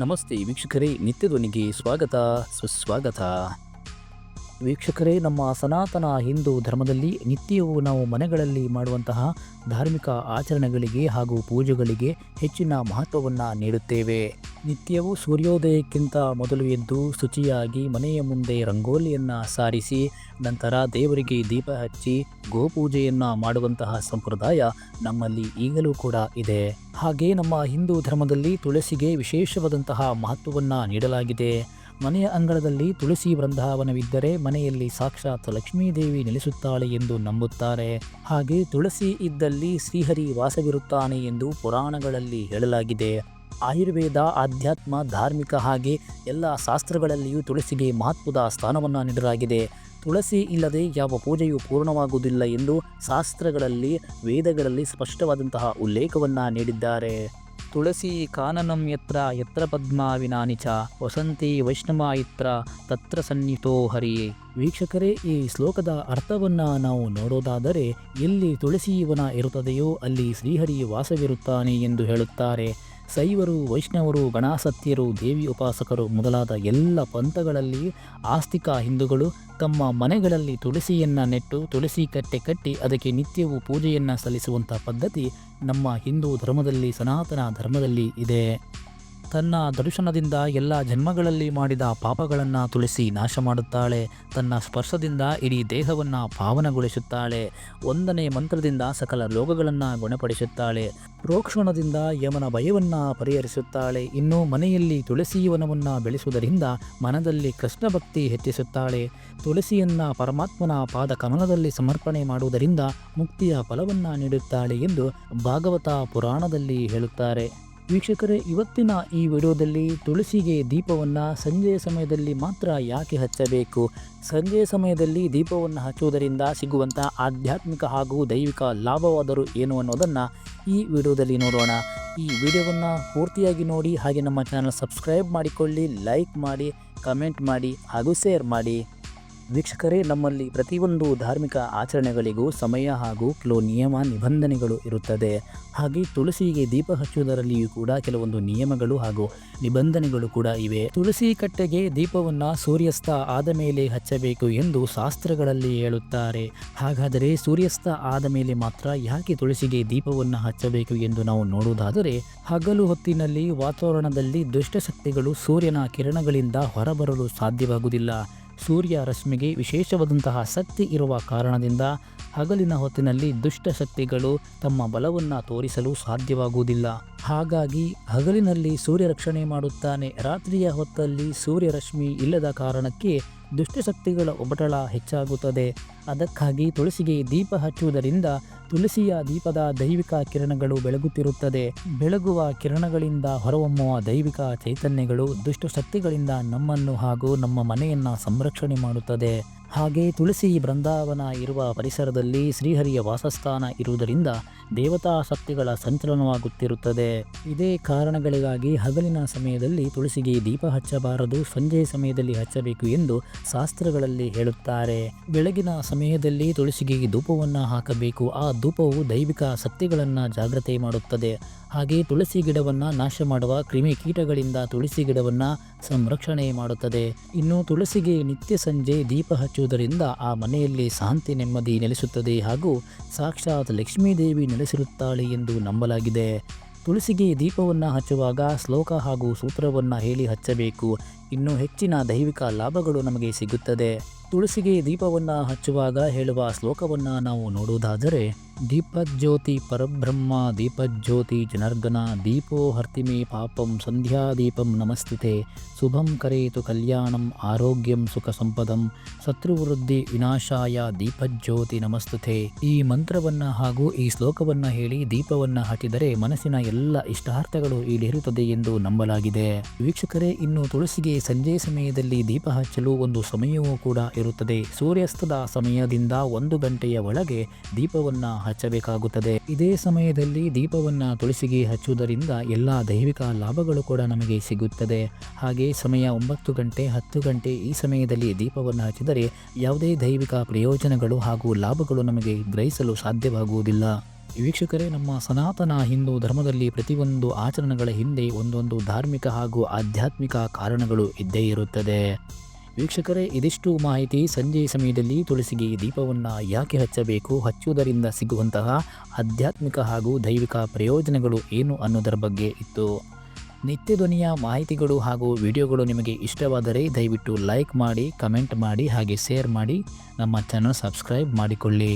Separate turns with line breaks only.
ನಮಸ್ತೆ ವೀಕ್ಷಕರೇ ನಿತ್ಯಧ್ವನಿಗೆ ಸ್ವಾಗತ ಸುಸ್ವಾಗತ. ವೀಕ್ಷಕರೇ, ನಮ್ಮ ಸನಾತನ ಹಿಂದೂ ಧರ್ಮದಲ್ಲಿ ನಿತ್ಯವೂ ನಾವು ಮನೆಗಳಲ್ಲಿ ಮಾಡುವಂತಹ ಧಾರ್ಮಿಕ ಆಚರಣೆಗಳಿಗೆ ಹಾಗೂ ಪೂಜೆಗಳಿಗೆ ಹೆಚ್ಚಿನ ಮಹತ್ವವನ್ನು ನೀಡುತ್ತೇವೆ. ನಿತ್ಯವೂ ಸೂರ್ಯೋದಯಕ್ಕಿಂತ ಮೊದಲು ಎದ್ದು ಶುಚಿಯಾಗಿ ಮನೆಯ ಮುಂದೆ ರಂಗೋಲಿಯನ್ನು ಸಾರಿಸಿ, ನಂತರ ದೇವರಿಗೆ ದೀಪ ಹಚ್ಚಿ ಗೋಪೂಜೆಯನ್ನು ಮಾಡುವಂತಹ ಸಂಪ್ರದಾಯ ನಮ್ಮಲ್ಲಿ ಈಗಲೂ ಕೂಡ ಇದೆ. ಹಾಗೆ ನಮ್ಮ ಹಿಂದೂ ಧರ್ಮದಲ್ಲಿ ತುಳಸಿಗೆ ವಿಶೇಷವಾದಂತಹ ಮಹತ್ವವನ್ನು ನೀಡಲಾಗಿದೆ. ಮನೆಯ ಅಂಗಳದಲ್ಲಿ ತುಳಸಿ ಬೃಂದಾವನವಿದ್ದರೆ ಮನೆಯಲ್ಲಿ ಸಾಕ್ಷಾತ್ ಲಕ್ಷ್ಮೀದೇವಿ ನೆಲೆಸುತ್ತಾಳೆ ಎಂದು ನಂಬುತ್ತಾರೆ. ಹಾಗೆ ತುಳಸಿ ಇದ್ದಲ್ಲಿ ಶ್ರೀಹರಿ ವಾಸವಿರುತ್ತಾನೆ ಎಂದು ಪುರಾಣಗಳಲ್ಲಿ ಹೇಳಲಾಗಿದೆ. ಆಯುರ್ವೇದ, ಆಧ್ಯಾತ್ಮ, ಧಾರ್ಮಿಕ ಹಾಗೆ ಎಲ್ಲ ಶಾಸ್ತ್ರಗಳಲ್ಲಿಯೂ ತುಳಸಿಗೆ ಮಹತ್ವದ ಸ್ಥಾನವನ್ನು ನೀಡಲಾಗಿದೆ. ತುಳಸಿ ಇಲ್ಲದೆ ಯಾವ ಪೂಜೆಯೂ ಪೂರ್ಣವಾಗುವುದಿಲ್ಲ ಎಂದು ಶಾಸ್ತ್ರಗಳಲ್ಲಿ, ವೇದಗಳಲ್ಲಿ ಸ್ಪಷ್ಟವಾದಂತಹ ಉಲ್ಲೇಖವನ್ನು ನೀಡಿದ್ದಾರೆ. ತುಳಸಿ ಕಾನನಂ ಯತ್ರ ಯತ್ರ ಪದ್ಮಾವಿನಾನಿ ಚ, ವಸಂತಿ ವೈಷ್ಣವಾಯಿತ್ರ, ತತ್ರ ಸನ್ನಿತೋ ಹರಿ. ವೀಕ್ಷಕರೇ, ಈ ಶ್ಲೋಕದ ಅರ್ಥವನ್ನು ನಾವು ನೋಡೋದಾದರೆ, ಎಲ್ಲಿ ತುಳಸಿಯವನ ಇರುತ್ತದೆಯೋ ಅಲ್ಲಿ ಶ್ರೀಹರಿ ವಾಸವಿರುತ್ತಾನೆ ಎಂದು ಹೇಳುತ್ತಾರೆ. ಶೈವರು ವೈಷ್ಣವರು ಗಣಾಸತ್ಯರು ದೇವಿ ಉಪಾಸಕರು ಮೊದಲಾದ ಎಲ್ಲ ಪಂಥಗಳಲ್ಲಿ ಆಸ್ತಿಕ ಹಿಂದೂಗಳು ತಮ್ಮ ಮನೆಗಳಲ್ಲಿ ತುಳಸಿಯನ್ನು ನೆಟ್ಟು ತುಳಸಿ ಕಟ್ಟೆ ಕಟ್ಟಿ ಅದಕ್ಕೆ ನಿತ್ಯವೂ ಪೂಜೆಯನ್ನು ಸಲ್ಲಿಸುವಂಥ ಪದ್ಧತಿ ನಮ್ಮ ಹಿಂದೂ ಧರ್ಮದಲ್ಲಿ, ಸನಾತನ ಧರ್ಮದಲ್ಲಿ ಇದೆ. ತನ್ನ ದರ್ಶನದಿಂದ ಎಲ್ಲ ಜನ್ಮಗಳಲ್ಲಿ ಮಾಡಿದ ಪಾಪಗಳನ್ನು ತುಳಸಿ ನಾಶ ಮಾಡುತ್ತಾಳೆ. ತನ್ನ ಸ್ಪರ್ಶದಿಂದ ಇಡೀ ದೇಹವನ್ನು ಪಾವನಗೊಳಿಸುತ್ತಾಳೆ. ಒಂದನೇ ಮಂತ್ರದಿಂದ ಸಕಲ ರೋಗಗಳನ್ನು ಗುಣಪಡಿಸುತ್ತಾಳೆ. ಪ್ರೋಕ್ಷಣದಿಂದ ಯಮನ ಭಯವನ್ನು ಪರಿಹರಿಸುತ್ತಾಳೆ. ಇನ್ನು ಮನೆಯಲ್ಲಿ ತುಳಸಿ ವನವನ್ನು ಬೆಳೆಸುವುದರಿಂದ ಮನದಲ್ಲಿ ಕೃಷ್ಣ ಭಕ್ತಿ ಹೆಚ್ಚಿಸುತ್ತಾಳೆ. ತುಳಸಿಯನ್ನು ಪರಮಾತ್ಮನ ಪಾದ ಕಮಲದಲ್ಲಿ ಸಮರ್ಪಣೆ ಮಾಡುವುದರಿಂದ ಮುಕ್ತಿಯ ಫಲವನ್ನು ನೀಡುತ್ತಾಳೆ ಎಂದು ಭಾಗವತ ಪುರಾಣದಲ್ಲಿ ಹೇಳುತ್ತಾರೆ. ವೀಕ್ಷಕರೇ, ಇವತ್ತಿನ ಈ ವಿಡಿಯೋದಲ್ಲಿ ತುಳಸಿಗೆ ದೀಪವನ್ನು ಸಂಜೆಯ ಸಮಯದಲ್ಲಿ ಮಾತ್ರ ಯಾಕೆ ಹಚ್ಚಬೇಕು? ಸಂಜೆಯ ಸಮಯದಲ್ಲಿ ದೀಪವನ್ನು ಹಚ್ಚುವುದರಿಂದ ಸಿಗುವಂಥ ಆಧ್ಯಾತ್ಮಿಕ ಹಾಗೂ ದೈವಿಕ ಲಾಭವಾದರೂ ಏನು ಅನ್ನೋದನ್ನು ಈ ವಿಡಿಯೋದಲ್ಲಿ ನೋಡೋಣ. ಈ ವಿಡಿಯೋವನ್ನು ಪೂರ್ತಿಯಾಗಿ ನೋಡಿ, ಹಾಗೆ ನಮ್ಮ ಚಾನಲ್ ಸಬ್ಸ್ಕ್ರೈಬ್ ಮಾಡಿಕೊಳ್ಳಿ ಲೈಕ್ ಮಾಡಿ ಕಮೆಂಟ್ ಮಾಡಿ ಹಾಗೂ ಶೇರ್ ಮಾಡಿ. ವೀಕ್ಷಕರೇ, ನಮ್ಮಲ್ಲಿ ಪ್ರತಿಯೊಂದು ಧಾರ್ಮಿಕ ಆಚರಣೆಗಳಿಗೂ ಸಮಯ ಹಾಗೂ ಕೆಲವು ನಿಯಮ ನಿಬಂಧನೆಗಳು ಇರುತ್ತದೆ. ಹಾಗೆ ತುಳಸಿಗೆ ದೀಪ ಹಚ್ಚುವುದರಲ್ಲಿಯೂ ಕೂಡ ಕೆಲವೊಂದು ನಿಯಮಗಳು ಹಾಗೂ ನಿಬಂಧನೆಗಳು ಕೂಡ ಇವೆ. ತುಳಸಿ ಕಟ್ಟೆಗೆ ದೀಪವನ್ನು ಸೂರ್ಯಾಸ್ತ ಆದ ಮೇಲೆ ಹಚ್ಚಬೇಕು ಎಂದು ಶಾಸ್ತ್ರಗಳಲ್ಲಿ ಹೇಳುತ್ತಾರೆ. ಹಾಗಾದರೆ ಸೂರ್ಯಾಸ್ತ ಆದ ಮೇಲೆ ಮಾತ್ರ ಯಾಕೆ ತುಳಸಿಗೆ ದೀಪವನ್ನು ಹಚ್ಚಬೇಕು ಎಂದು ನಾವು ನೋಡುವುದಾದರೆ, ಹಗಲು ಹೊತ್ತಿನಲ್ಲಿ ವಾತಾವರಣದಲ್ಲಿ ದುಷ್ಟಶಕ್ತಿಗಳು ಸೂರ್ಯನ ಕಿರಣಗಳಿಂದ ಹೊರಬರಲು ಸಾಧ್ಯವಾಗುವುದಿಲ್ಲ. ಸೂರ್ಯ ರಶ್ಮಿಗೆ ವಿಶೇಷವಾದಂತಹ ಶಕ್ತಿ ಇರುವ ಕಾರಣದಿಂದ ಹಗಲಿನ ಹೊತ್ತಿನಲ್ಲಿ ದುಷ್ಟ ಶಕ್ತಿಗಳು ತಮ್ಮ ಬಲವನ್ನು ತೋರಿಸಲು ಸಾಧ್ಯವಾಗುವುದಿಲ್ಲ. ಹಾಗಾಗಿ ಹಗಲಿನಲ್ಲಿ ಸೂರ್ಯ ರಕ್ಷಣೆ ಮಾಡುತ್ತಾನೆ. ರಾತ್ರಿಯ ಹೊತ್ತಲ್ಲಿ ಸೂರ್ಯರಶ್ಮಿ ಇಲ್ಲದ ಕಾರಣಕ್ಕೆ ದುಷ್ಟಶಕ್ತಿಗಳ ಒಬಟಳ ಹೆಚ್ಚಾಗುತ್ತದೆ. ಅದಕ್ಕಾಗಿ ತುಳಸಿಗೆ ದೀಪ ಹಚ್ಚುವುದರಿಂದ ತುಳಸಿಯ ದೀಪದ ದೈವಿಕ ಕಿರಣಗಳು ಬೆಳಗುತ್ತಿರುತ್ತದೆ. ಬೆಳಗುವ ಕಿರಣಗಳಿಂದ ಹೊರಹೊಮ್ಮುವ ದೈವಿಕ ಚೈತನ್ಯಗಳು ದುಷ್ಟಶಕ್ತಿಗಳಿಂದ ನಮ್ಮನ್ನು ಹಾಗೂ ನಮ್ಮ ಮನೆಯನ್ನು ಸಂರಕ್ಷಣೆ ಮಾಡುತ್ತದೆ. ಹಾಗೆ ತುಳಸಿ ಬೃಂದಾವನ ಇರುವ ಪರಿಸರದಲ್ಲಿ ಶ್ರೀಹರಿಯ ವಾಸಸ್ಥಾನ ಇರುವುದರಿಂದ ದೇವತಾ ಶಕ್ತಿಗಳ ಸಂಚಲನವಾಗುತ್ತಿರುತ್ತದೆ. ಇದೇ ಕಾರಣಗಳಿಗಾಗಿ ಹಗಲಿನ ಸಮಯದಲ್ಲಿ ತುಳಸಿಗೆ ದೀಪ ಹಚ್ಚಬಾರದು ಸಂಜೆಯ ಸಮಯದಲ್ಲಿ ಹಚ್ಚಬೇಕು ಎಂದು ಶಾಸ್ತ್ರಗಳಲ್ಲಿ ಹೇಳುತ್ತಾರೆ. ಬೆಳಗಿನ ಸಮಯದಲ್ಲಿ ತುಳಸಿಗೆ ಧೂಪವನ್ನು ಹಾಕಬೇಕು. ಆ ಧೂಪವು ದೈವಿಕ ಶಕ್ತಿಗಳನ್ನು ಜಾಗ್ರತೆ ಮಾಡುತ್ತದೆ. ಹಾಗೆ ತುಳಸಿ ಗಿಡವನ್ನು ನಾಶ ಮಾಡುವ ಕ್ರಿಮಿ ಕೀಟಗಳಿಂದ ತುಳಸಿ ಗಿಡವನ್ನು ಸಂರಕ್ಷಣೆ ಮಾಡುತ್ತದೆ. ಇನ್ನು ತುಳಸಿಗೆ ನಿತ್ಯ ಸಂಜೆ ದೀಪ ಹಚ್ಚುವುದರಿಂದ ಆ ಮನೆಯಲ್ಲಿ ಶಾಂತಿ ನೆಮ್ಮದಿ ನೆಲೆಸುತ್ತದೆ ಹಾಗೂ ಸಾಕ್ಷಾತ್ ಲಕ್ಷ್ಮೀದೇವಿ ನೆಲೆಸಿರುತ್ತಾಳೆ ಎಂದು ನಂಬಲಾಗಿದೆ. ತುಳಸಿಗೆ ದೀಪವನ್ನು ಹಚ್ಚುವಾಗ ಶ್ಲೋಕ ಹಾಗೂ ಸೂತ್ರವನ್ನು ಹೇಳಿ ಹಚ್ಚಬೇಕು. ಇನ್ನೂ ಹೆಚ್ಚಿನ ದೈವಿಕ ಲಾಭಗಳು ನಮಗೆ ಸಿಗುತ್ತದೆ. ತುಳಸಿಗೆ ದೀಪವನ್ನು ಹಚ್ಚುವಾಗ ಹೇಳುವ ಶ್ಲೋಕವನ್ನು ನಾವು ನೋಡುವುದಾದರೆ, ದೀಪಜ್ಯೋತಿ ಪರಬ್ರಹ್ಮ, ದೀಪಜ್ಯೋತಿ ಜನಾರ್ದನ, ದೀಪೋ ಹರ್ತಿಮೆ ಪಾಪಂ ಸಂಧ್ಯಾ ದೀಪಂ ನಮಸ್ತಿತೆ ಶುಭಂ ಕರೇತು ಕಲ್ಯಾಣಂ ಆರೋಗ್ಯಂ ಸುಖ ಸಂಪದಂ, ಶತ್ರುವೃದ್ಧಿ ವಿನಾಶಾಯ ದೀಪಜ್ಯೋತಿ ನಮಸ್ತುತೆ ಈ ಮಂತ್ರವನ್ನು ಹಾಗೂ ಈ ಶ್ಲೋಕವನ್ನು ಹೇಳಿ ದೀಪವನ್ನು ಹಾಕಿದರೆ ಮನಸ್ಸಿನ ಎಲ್ಲ ಇಷ್ಟಾರ್ಥಗಳು ಈಡೇರುತ್ತದೆ ಎಂದು ನಂಬಲಾಗಿದೆ. ವೀಕ್ಷಕರೇ, ಇನ್ನು ತುಳಸಿಗೆ ಸಂಜೆ ಸಮಯದಲ್ಲಿ ದೀಪ ಹಚ್ಚಲು ಒಂದು ಸಮಯವೂ ಕೂಡ ಇರುತ್ತದೆ. ಸೂರ್ಯಾಸ್ತದ ಸಮಯದಿಂದ ಒಂದು ಗಂಟೆಯ ಒಳಗೆ ದೀಪವನ್ನು ಹಚ್ಚಬೇಕಾಗುತ್ತದೆ. ಇದೇ ಸಮಯದಲ್ಲಿ ದೀಪವನ್ನು ತುಳಸಿಗೆ ಹಚ್ಚುವುದರಿಂದ ಎಲ್ಲ ದೈವಿಕ ಲಾಭಗಳು ಕೂಡ ನಮಗೆ ಸಿಗುತ್ತದೆ. ಹಾಗೆ ಸಮಯ ಒಂಬತ್ತು ಗಂಟೆ, ಹತ್ತು ಗಂಟೆ ಈ ಸಮಯದಲ್ಲಿ ದೀಪವನ್ನು ಹಚ್ಚಿದರೆ ಯಾವುದೇ ದೈವಿಕ ಪ್ರಯೋಜನಗಳು ಹಾಗೂ ಲಾಭಗಳು ನಮಗೆ ಗ್ರಹಿಸಲು ಸಾಧ್ಯವಾಗುವುದಿಲ್ಲ. ವೀಕ್ಷಕರೇ, ನಮ್ಮ ಸನಾತನ ಹಿಂದೂ ಧರ್ಮದಲ್ಲಿ ಪ್ರತಿಯೊಂದು ಆಚರಣೆಗಳ ಹಿಂದೆ ಒಂದೊಂದು ಧಾರ್ಮಿಕ ಹಾಗೂ ಆಧ್ಯಾತ್ಮಿಕ ಕಾರಣಗಳು ಇದ್ದೇ ಇರುತ್ತದೆ. ವೀಕ್ಷಕರೇ, ಇದಿಷ್ಟು ಮಾಹಿತಿ ಸಂಜೆ ಸಮಯದಲ್ಲಿ ತುಳಸಿಗೆ ದೀಪವನ್ನು ಯಾಕೆ ಹಚ್ಚಬೇಕು, ಹಚ್ಚುವುದರಿಂದ ಸಿಗುವಂತಹ ಆಧ್ಯಾತ್ಮಿಕ ಹಾಗೂ ದೈವಿಕ ಪ್ರಯೋಜನಗಳು ಏನು ಅನ್ನೋದರ ಬಗ್ಗೆ ಇತ್ತು. ನಿತ್ಯ ಧ್ವನಿಯ ಮಾಹಿತಿಗಳು ಹಾಗೂ ವಿಡಿಯೋಗಳು ನಿಮಗೆ ಇಷ್ಟವಾದರೆ ದಯವಿಟ್ಟು ಲೈಕ್ ಮಾಡಿ, ಕಮೆಂಟ್ ಮಾಡಿ, ಹಾಗೆ ಶೇರ್ ಮಾಡಿ, ನಮ್ಮ ಚಾನಲ್ ಸಬ್ಸ್ಕ್ರೈಬ್ ಮಾಡಿಕೊಳ್ಳಿ.